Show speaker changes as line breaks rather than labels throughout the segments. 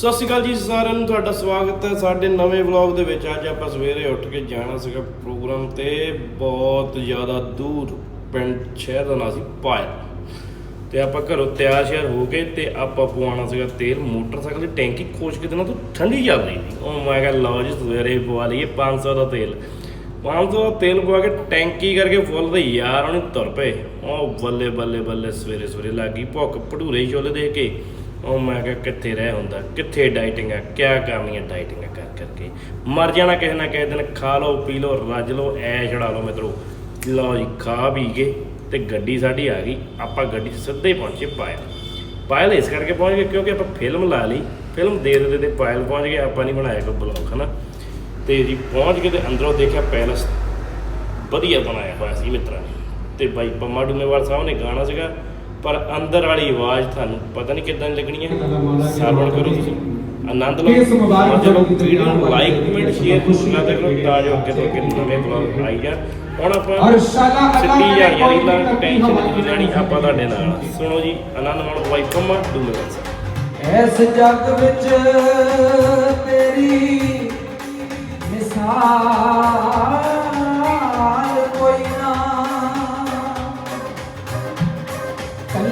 ਸਤਿ ਸ਼੍ਰੀ ਅਕਾਲ ਜੀ ਸਾਰਿਆਂ ਨੂੰ, ਤੁਹਾਡਾ ਸਵਾਗਤ ਹੈ ਸਾਡੇ ਨਵੇਂ ਵਲੌਗ ਦੇ ਵਿੱਚ। ਅੱਜ ਆਪਾਂ ਸਵੇਰੇ ਉੱਠ ਕੇ ਜਾਣਾ ਸੀਗਾ ਪ੍ਰੋਗਰਾਮ ਤੇ। ਬਹੁਤ ਜ਼ਿਆਦਾ ਦੂਰ ਪਿੰਡ, ਸ਼ਹਿਰ ਦਾ ਨਾਂ ਸੀ ਪਾਇਲ। ਤੇ ਆਪਾਂ ਘਰੋਂ ਤਿਆਰ ਸ਼ਿਆਰ ਹੋ ਗਏ ਤੇ ਆਪਾਂ ਪਵਾਉਣਾ ਸੀਗਾ ਤੇਲ, ਮੋਟਰਸਾਈਕਲ ਦੀ ਟੈਂਕੀ। ਖੋਜ ਕੇ ਦਿਨਾਂ ਤੋਂ ਠੰਡੀ ਚੱਲ ਰਹੀ ਸੀ। ਉਹ ਮੈਂ ਕਿਹਾ, ਲਓ ਜੀ, ਸਵੇਰੇ ਪਵਾ ਲਈਏ 500 ਦਾ ਤੇਲ। 500 ਦਾ ਤੇਲ ਪਵਾ ਕੇ ਟੈਂਕੀ ਕਰਕੇ ਫੁੱਲ ਤੇ ਯਾਰ ਉਹਨੇ ਤੁਰ ਪਏ। ਉਹ ਬੱਲੇ ਬੱਲੇ ਬੱਲੇ ਸਵੇਰੇ ਸਵੇਰੇ ਲੱਗ ਗਈ। ਭੁੱਖ ਭਟੂਰੇ ਛੋਲੇ ਦੇ ਕੇ। ਉਹ ਮੈਂ ਕਿਹਾ ਕਿੱਥੇ ਰਹਿ ਹੁੰਦਾ, ਕਿੱਥੇ ਡਾਈਟਿੰਗ ਆ, ਕਿਆ ਕਰਨੀਆਂ ਹੈ ਡਾਈਟਿੰਗ ਕਰ ਕਰਕੇ। ਮਰ ਜਾਣਾ ਕਿਸੇ ਨਾ ਕਿਸੇ ਦਿਨ, ਖਾ ਲਓ, ਪੀ ਲਓ, ਰੱਜ ਲਓ, ਐ ਛੜਾ ਲਓ ਮਿੱਤਰੋ। ਲਓ ਜੀ, ਖਾ ਪੀ ਕੇ ਤੇ ਗੱਡੀ ਸਾਡੀ ਆ ਗਈ, ਆਪਾਂ ਗੱਡੀ 'ਚ ਸਿੱਧੇ ਪਹੁੰਚੇ ਪਾਇਲ। ਪਾਇਲ ਇਸ ਕਰਕੇ ਪਹੁੰਚ ਗਏ ਕਿਉਂਕਿ ਆਪਾਂ ਫਿਲਮ ਲਾ ਲਈ, ਫਿਲਮ ਦੇ ਦੇ ਦੇ ਪਾਇਲ ਪਹੁੰਚ ਗਏ, ਆਪਾਂ ਨਹੀਂ ਬਣਾਇਆ ਕੋਈ ਬਲੌਗ ਹਨਾ? ਤੇ ਜੀ ਪਹੁੰਚ ਕੇ ਤੇ ਅੰਦਰੋਂ ਦੇਖਿਆ ਪੈਲਸ ਵਧੀਆ ਬਣਾਇਆ ਹੋਇਆ ਸੀ ਮਿੱਤਰਾਂ ਨੇ। ਤੇ ਬਾਈ ਪੰਮਾ ਡੂਮੇਵਾਲ ਸਾਹਿਬ ਨੇ ਗਾਣਾ ਸੀਗਾ ਪਰ ਅੰਦਰ ਵਾਲੀ ਆਵਾਜ਼ ਤੁਹਾਨੂੰ ਪਤਾ ਨਹੀਂ ਕਿੱਦਾਂ ਲੱਗਣੀ ਹੈ? ਸਰਵਣ ਕਰੋ ਤੁਸੀਂ। ਆਨੰਦ ਲਓ।
ਇਸ ਮੁਬਾਰਕ
ਜਦੋਂ ਵੀਡੀਓ ਨੂੰ ਲਾਈਕ ਕਮੈਂਟ ਸ਼ੇਅਰ ਕਰਨਾ ਤੇ ਕਰੋ ਤਾਂ ਜੋ ਅੱਗੇ ਤੋਂ ਅੱਗੇ ਨਵੇਂ ਬਲੌਗ ਆਈ ਜਾ ਹੁਣ ਆਪਾਂ
ਔਰ ਸ਼ਾਲਾ ਅੱਲਾਹ ਨੇ ਕੋਈ
ਟੈਨਸ਼ਨ ਨਹੀਂ ਲੈਣੀ ਆਪਾਂ ਤੁਹਾਡੇ ਨਾਲ। ਸੁਣੋ ਜੀ ਆਨੰਦ ਮਾਣੋ ਡੂਮੇਵਾਲ ਸਾਹਿਬ
ਐਸ ਜੱਗ ਵਿੱਚ ਤੇਰੀ ਮਿਸਾਲ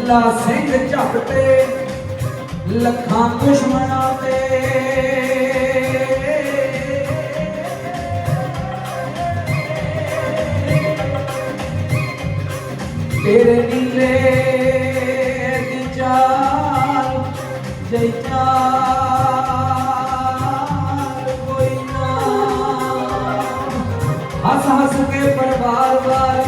ਕੱਲਾ ਸਿੰਘ ਝਪਟੇ ਲੱਖਾਂ ਦੁਸ਼ਮਣਾਂ ਤੇ ਤੇਰੇ ਨੀਲੇ ਦੀ ਚਾਲ ਜੈ ਚਾਲ ਕੋਈ ਨਾ ਹੱਸ ਹੱਸ ਕੇ ਪਰਿਵਾਰ ਵਾਰ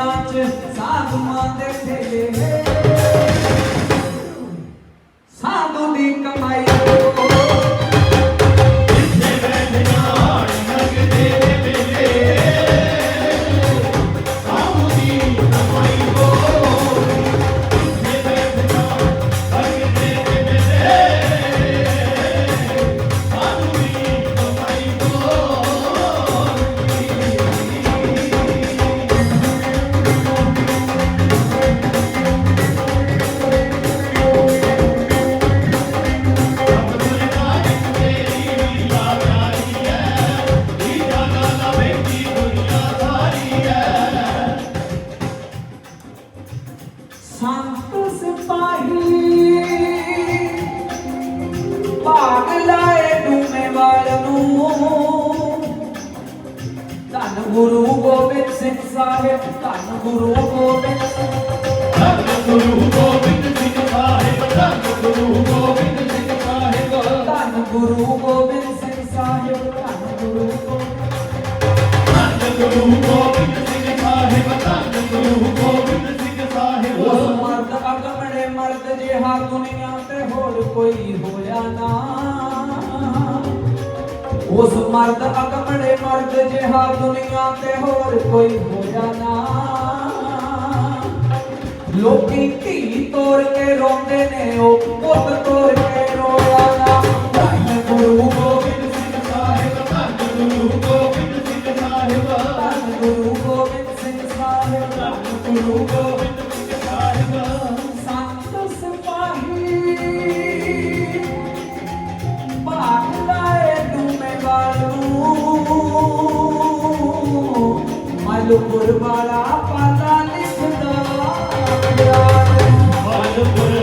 ਜੋੜਿਆਂ ਚ ਸਾਧੂਆਂ ਦੇ ਠੇਲੇ ਸੰਤ ਸਿਪਾਹੀ ਭਾਗ ਲਾਏ ਡੂਮੇ ਗੁਰੂ ਗੋਬਿੰਦ ਸਿੰਘ ਸਾਹਿਬ, ਧੰਨ ਗੁਰੂ ਗੋਬਿੰਦ ਸਿੰਘ
ਧੰਨ ਗੁਰੂ ਗੋਬਿੰਦ ਸਿੰਘ ਧੰਨ ਗੁਰੂ ਗੋਬਿੰਦ ਸਿੰਘ
ਧੰਨ ਗੁਰੂ ਗੋਬਿੰਦ ਸਿੰਘ ਸਾਹਿਬ। ਧੰਨ ਗੁਰੂ ਗੋਬਿੰਦ ਅਗਮੜੇ ਜਿਹਾ ਦੁਨੀਆ ਤੇ ਹੋਰ ਕੋਈ ਹੋਇਆ ਨਾ। ਉਸ ਮਰਦ ਅਕਮੜੇ ਮਰਦ ਜਿਹਾ ਦੁਨੀਆ ਤੇ ਹੋਰ ਕੋਈ ਹੋਇਆ ਨਾ। ਲੋਕੀ ਧੀ ਤੋੜ ਕੇ ਰੋਂਦੇ ਨੇ, ਉਹ ਪੁੱਤ ਤੋੜ ਕੇ ਰੋਇਆ ਨਾ। ਧੰਨ ਗੁਰੂ ਗੋਬਿੰਦ ਸਿੰਘ ਸਾਹਿਬ
ਧੰਨ ਗੁਰੂ ਗੋਬਿੰਦ ਸਿੰਘ ਸਾਹਿਬ
ਧੰਨ ਗੁਰੂ ਗੋਬਿੰਦ ਸਿੰਘ ਸਾਹਿਬ ਧੰਨ ਗੁਰੂ ਗੋਬਿੰਦ ਮਲਪੁਰ ਵਾਲਾ ਪਾਲਾ ਲਿਖਦਾ। ਪਿਆਰ
ਮਨਪੁਰ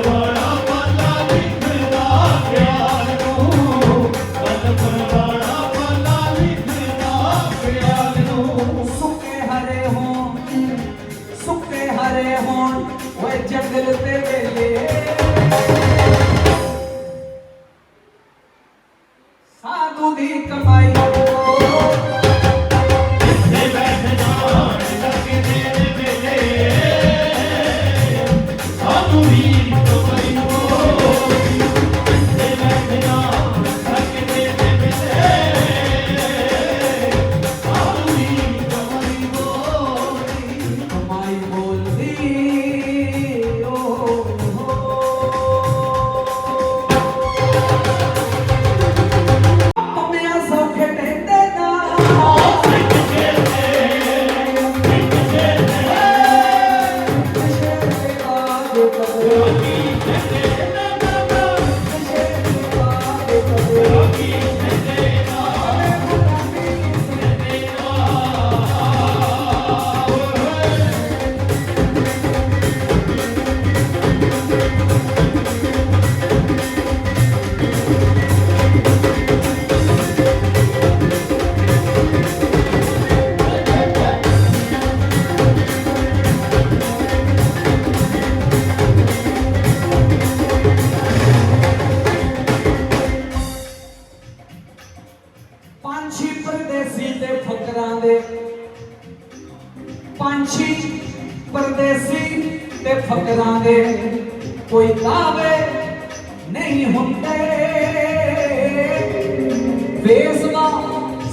ਬੇਸਵਾ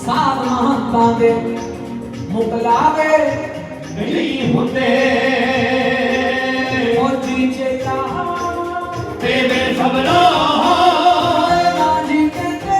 ਸਾਧ ਮਹੰਤਾਂ ਦੇ ਮੁਕਲਾਵੇ
ਨਹੀਂ ਹੁੰਦੇ।
ਫੌਜੀ ਚੇਤਾ।
ਤੇਰੇ ਸਬਰਾ
ਓਏ ਰਾਜੀ ਕਹਿੰਦੇ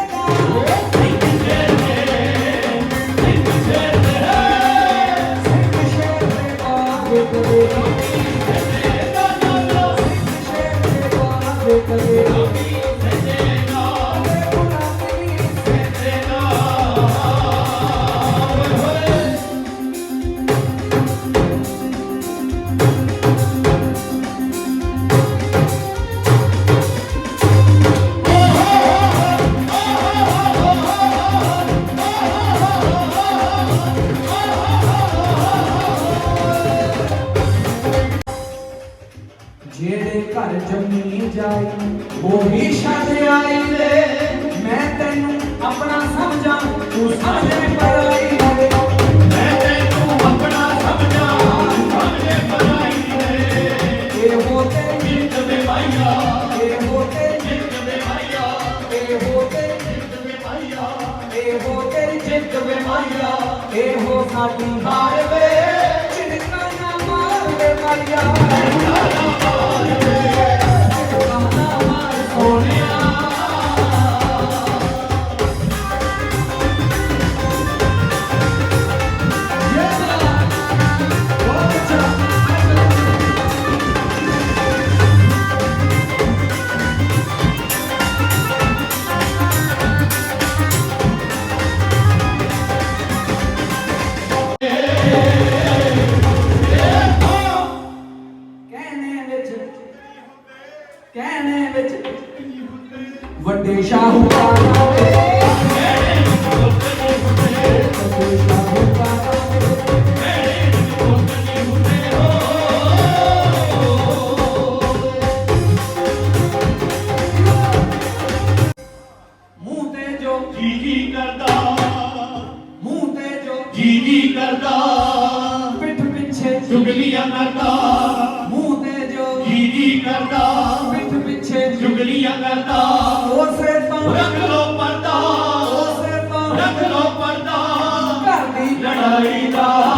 ਜਿਹੜੇ ਘਰ ਜੰਮੀ ਜਾਈ ਉਹੀ ਛੱਡ ਆਈ ਵੇ ਮੈਂ ਤੈਨੂੰ ਆਪਣਾ ਸਮਝਾਂ, ਤੂੰ ਸਮਝੇ ਪਰਾਈ ਵੇ
ਮੈਂ ਤੈਨੂੰ ਆਪਣਾ ਸਮਝਾਂ, ਸਮਝੇ ਪਰਾਈ ਦੇ
ਇਹ ਹੋ
ਜਿੱਤ ਦੇ ਮਾਇਆ
ਇਹ ਹੋ
ਜਿੱਤ ਦੇ ਮਾਇਆ
ਇਹ ਹੋ
ਜਿੱਤ ਦੇ ਮਾਇਆ
ਇਹ ਹੋ
ਜਿੱਤ ਦੇ ਮਾਇਆ
ਇਹ ਹੋ ਸਾਡੀ ਹਾਰ ਵੇ।
ਜੀ ਕਰਦਾ।
ਮੂੰਹ ਤੇ ਜੋ
ਜੀ ਜੀ ਕਰਦਾ।
ਪਿੱਠ ਪਿੱਛੇ
ਚੁਗਲੀਆਂ ਕਰਦਾ।
ਮੂੰਹ ਤੇ ਜੋ
ਜੀ ਜੀ ਕਰਦਾ।
ਪਿੱਠ ਪਿੱਛੇ
ਚੁਗਲੀਆਂ ਕਰਦਾ।
ਉਸੇ ਤੋਂ
ਰੱਖ ਲੋ ਪਰਦਾ।
ਉਸੇ ਤੋਂ
ਰੱਖ ਲੋ ਪਰਦਾ।
ਘਰ ਦੀ
ਲੜਾਈ ਦਾ।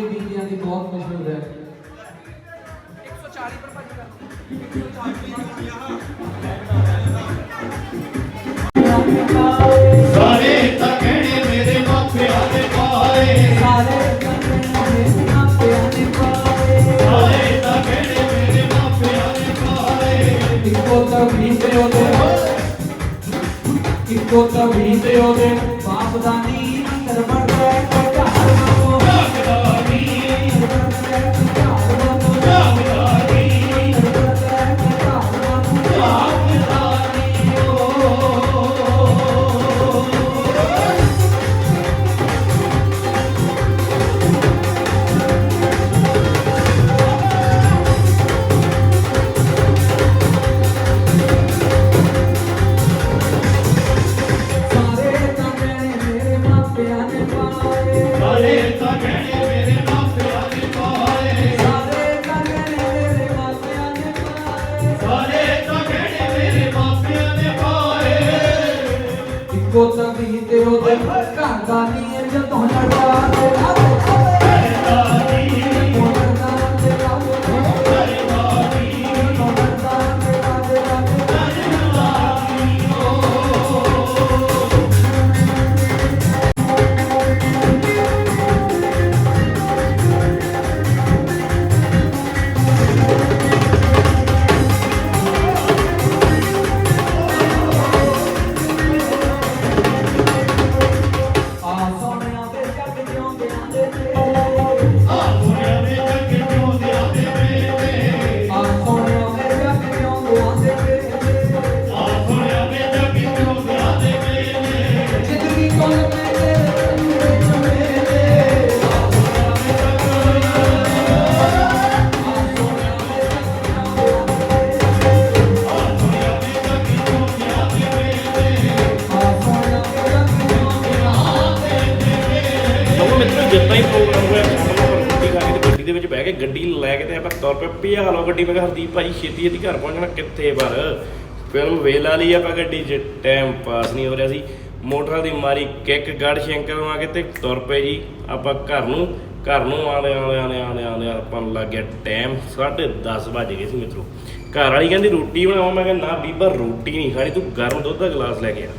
ਆ ਬੋਲੀ ਬੀਬੀਆਂ ਦੀ ਬਹੁਤ ਮਸ਼ਹੂਰ ਹੈ
ਸਾਰੇ ਤਾਂ ਕਹਿਣੇ ਮੇਰੇ ਮਾਪਿਆਂ ਦੇ ਪਾਏ।
ਸਾਰੇ ਕੰਨੇ ਮੇਰੇ ਮਾਪਿਆਂ ਨੇ ਪਾਏ।
ਸਾਰੇ ਤਾਂ ਕਹਿਣੇ ਮੇਰੇ ਮਾਪਿਆਂ ਦੇ ਪਾਏ।
ਇੱਕੋ ਤਵੀ ਤੇ ਉਹਦੇ। ਇੱਕੋ ਤਵੀ ਤੇ ਉਹਦੇ। ਬਾਪ ਦਾ ਨੀ ਅੰਦਰ
ਮਿੱਤਰੋ ਜਿੱਦਾਂ ਹੀ ਪ੍ਰੋਗਰਾਮ ਹੋਇਆ ਖਾਣਾ ਪਰ ਖਾ ਕੇ ਤੇ ਗੱਡੀ ਦੇ ਵਿੱਚ ਬਹਿ ਕੇ ਗੱਡੀ ਲੈ ਕੇ ਤੇ ਆਪਾਂ ਤੁਰ ਪਏ ਪਿਆ ਲਓ ਗੱਡੀ, ਮੈਂ ਕਿਹਾ ਹਰਦੀਪ ਭਾਈ ਛੇਤੀ ਛੇਤੀ ਘਰ ਪਹੁੰਚਣਾ ਕਿੱਥੇ ਪਰ ਫਿਲਮ ਵੇਲਾ ਲਈ ਆਪਾਂ ਗੱਡੀ 'ਚ ਟਾਈਮ ਪਾਸ ਨਹੀਂ ਹੋ ਰਿਹਾ ਸੀ। ਮੋਟਰਾਂ ਦੀ ਮਾਰੀ ਕਿੱਕ, ਗੜ ਸ਼ੰਕਰ ਨੂੰ ਆ ਕੇ ਤੇ ਤੁਰ ਪਏ ਜੀ। ਆਪਾਂ ਘਰ ਨੂੰ ਘਰ ਨੂੰ ਆਉਂਦੇ ਆਲੇ ਆਲੇ ਆਲੇ ਆਲੇ ਆਪਾਂ ਨੂੰ ਲੱਗ ਗਿਆ ਟਾਈਮ 10:30 ਵੱਜ ਗਏ ਸੀ ਮਿੱਤਰੋ। ਘਰ ਵਾਲੀ ਕਹਿੰਦੀ ਰੋਟੀ ਬਣਾਓ, ਮੈਂ ਕਿਹਾ ਨਾ ਬੀਬਾ ਰੋਟੀ ਨਹੀਂ ਖਾਣੀ, ਤੂੰ ਗਰਮ ਦੁੱਧ ਦਾ ਗਲਾਸ ਲੈ ਕੇ ਆ।